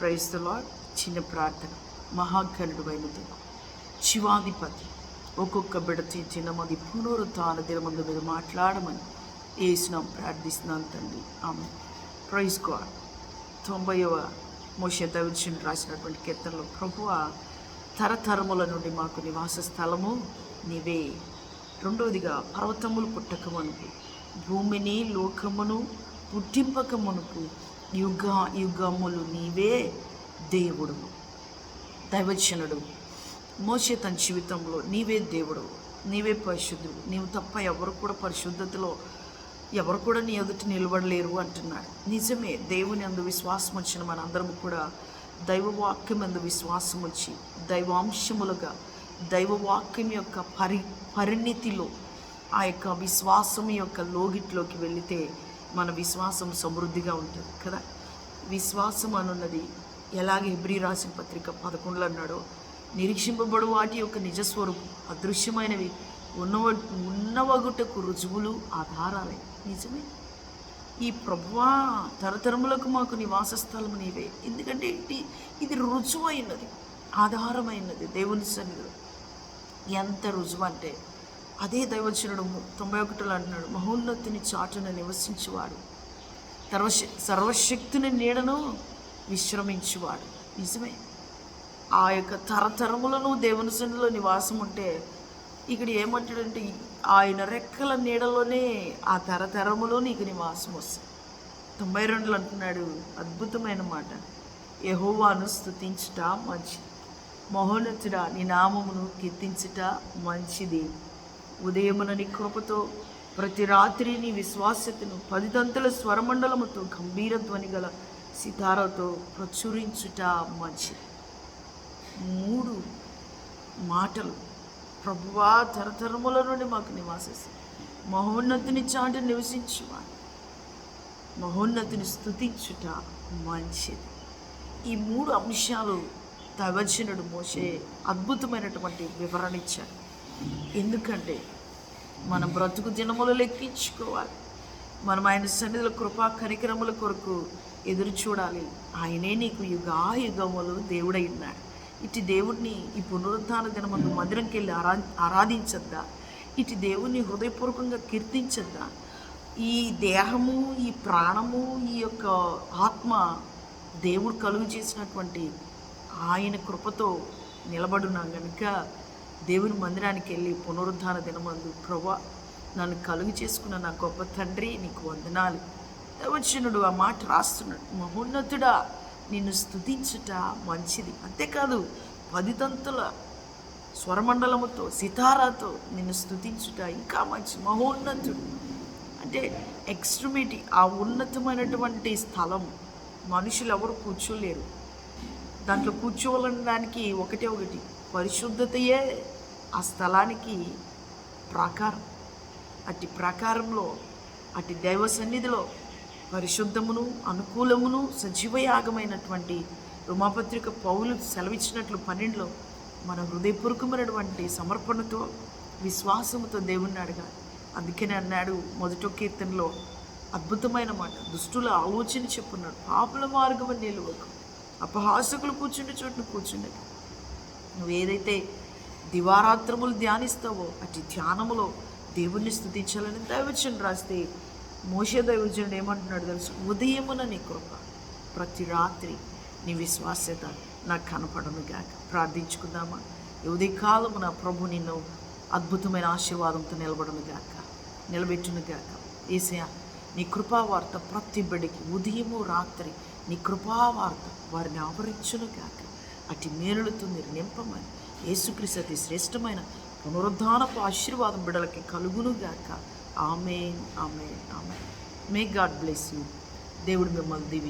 ప్రైస్తలో చిన్న ప్రార్థన. మహాగణుడు అయినది శివాధిపతి. ఒక్కొక్క బిడ తీర్చిన మది పునరుత్న దినమందు మీద మాట్లాడమని వేసినాం ప్రార్థిస్తున్నాను తండ్రి. ఆమె ప్రైజ్ గాడ్ తొంభైవ మోషే దవిషన్ రాసినటువంటి కీర్తనలో ప్రభువ తరతరముల నుండి మాకు నివాస స్థలము నీవే. రెండవదిగా పర్వతములు పుట్టకమునుపు భూమిని లోకమును పుట్టింపకమునుపు యుగ యుగములు నీవే దేవుడు. దైవజనుడు మోసే తన జీవితంలో నీవే దేవుడు నీవే పరిశుద్ధుడు. నీవు తప్ప ఎవరు కూడా పరిశుద్ధతలో ఎవరు కూడా నీ ఎదుటి నిలబడలేరు అంటున్నాడు. నిజమే దేవుని అందు విశ్వాసం వచ్చిన మనందరం కూడా దైవవాక్యం అందు విశ్వాసం వచ్చి దైవాంశములుగా దైవవాక్యం యొక్క పరి పరిణితిలో ఆ యొక్క విశ్వాసం యొక్క లోగిట్లోకి వెళితే మన విశ్వాసం సమృద్ధిగా ఉంటుంది కదా? విశ్వాసం అనున్నది ఎలాగ హెబ్రి రాసిన పత్రిక పదకొండులో అన్నాడో నిరీక్షింపబడు వాటి యొక్క నిజస్వరూపం అదృశ్యమైనవి ఉన్నవ ఉన్నవగుటకు రుజువులు ఆధారాలే. నిజమే. ఈ ప్రభువా తరతరములకు మాకు నివాస స్థలం నీవే. ఎందుకంటే ఇది ఇది రుజువైనది ఆధారమైనది దేవుని సన్నిధిలో. ఎంత రుజువు అంటే అదే దైవచనుడు తొంభై ఒకటిలో అంటున్నాడు మహోన్నతిని చాటున నివసించేవాడు సర్వశ సర్వశక్తిని నీడను విశ్రమించువాడు. నిజమే. ఆ యొక్క తరతరములను దేవుని సన్నిలో నివాసం ఉంటే ఇక్కడ ఏమంటాడంటే ఆయన రెక్కల నీడలోనే ఆ తరతరములో నీకు నివాసం వస్తుంది. తొంభై రెండులో అంటున్నాడు అద్భుతమైన మాట. యహోవాను స్థుతించుట మంచిది. మహోన్నతుడా నీ నామమును కీర్తించుట మంచిది. ఉదయమున నీ కృపతో ప్రతి రాత్రి నీ విశ్వాసతను పదిదంతుల స్వరమండలముతో గంభీర ధ్వని గల సితారతో ప్రచురించుట మంచిది. మూడు మాటలు ప్రభువా తరతరముల నుండి మాకు నివాసిస్తుంది మహోన్నతిని చాటు నివసించువా మహోన్నతిని స్థుతించుట మంచిది. ఈ మూడు అంశాలు తవచినుడు మోసే అద్భుతమైనటువంటి వివరణ ఇచ్చాడు. ఎందుకంటే మన బ్రతుకు దినములు లెక్కించుకోవాలి. మనం ఆయన సన్నిధిలో కృపా కరికరముల కొరకు ఎదురు చూడాలి. ఆయనే నీకు యుగాయుగములు దేవుడై ఉన్నాడు. ఇటు దేవుడిని ఈ పునరుద్ధాన దినమందు మందిరంకి వెళ్ళి ఆరా ఆరాధించద్దా? ఇటు దేవుణ్ణి హృదయపూర్వకంగా కీర్తించద్దా? ఈ దేహము ఈ ప్రాణము ఈ యొక్క ఆత్మ దేవుడు కలుగు చేసినటువంటి ఆయన కృపతో నిలబడున్నాం కనుక దేవుని మందిరానికి వెళ్ళి పునరుద్ధాన దినమందు ప్రభా నన్ను కలుగు చేసుకున్న నా గొప్ప తండ్రి నీకు వందనాలు. వచ్చినుడు ఆ మాట రాస్తున్నాడు. మహోన్నతుడా నిన్ను స్థుతించుట మంచిది. అంతేకాదు పదితంతుల స్వరమండలముతో సితారాతో నిన్ను స్థుతించుట ఇంకా మంచి మహోన్నతుడు. అంటే ఎక్స్ట్రిమిటీ ఆ ఉన్నతమైనటువంటి స్థలం మనుషులు ఎవరు కూర్చోలేరు. దాంట్లో కూర్చోవాలనడానికి ఒకటే ఒకటి. పరిశుద్ధతయే ఆ స్థలానికి ప్రాకారం. అట్టి ప్రాకారంలో అట్టి దైవ సన్నిధిలో పరిశుద్ధమును అనుకూలమును సజీవయాగమైనటువంటి రుమాపత్రిక పౌలు సెలవిచ్చినట్లు పన్నెండులో మన హృదయపూర్వకమైనటువంటి సమర్పణతో విశ్వాసముతో దేవుణ్ణి అడగాలి. అందుకనే అన్నాడు మొదట కీర్తనలో అద్భుతమైన మాట. దుష్టుల ఆలోచన చెప్పున్నాడు పాపుల మార్గం నిలువకు అపహాసకులు కూర్చుండే చోటును కూర్చుండదు నువ్వు ఏదైతే దివారాత్రములు ధ్యానిస్తావో అటు ధ్యానములో దేవుణ్ణి స్థుతించాలని దైవచనం రాస్తే మోసే దైవజనుడు ఏమంటున్నాడు తెలుసు? ఉదయమున నీ కృప ప్రతి రాత్రి నీ విశ్వాస్యత నాకు కనపడను గాక. ప్రార్థించుకుందామా? ఉదయకాలము నా ప్రభు నిన్ను అద్భుతమైన ఆశీర్వాదంతో నిలబడను గాక నిలబెట్టును గాక. ఏసయా నీ కృపావార్త ప్రతి బిడ్డకి ఉదయము రాత్రి నీ కృపావార్త వారిని ఆవరించును గాక. అటు మేలులతో మీరు నింపమని. యేసుక్రీస్తు అతి శ్రేష్టమైన పునరుద్ధానపు ఆశీర్వాదం బిడలకి కలుగును గాక. ఆమె ఆమె ఆమె మే గాడ్ బ్లెస్ యూ దేవుడు మిమ్మల్ని దీవించు.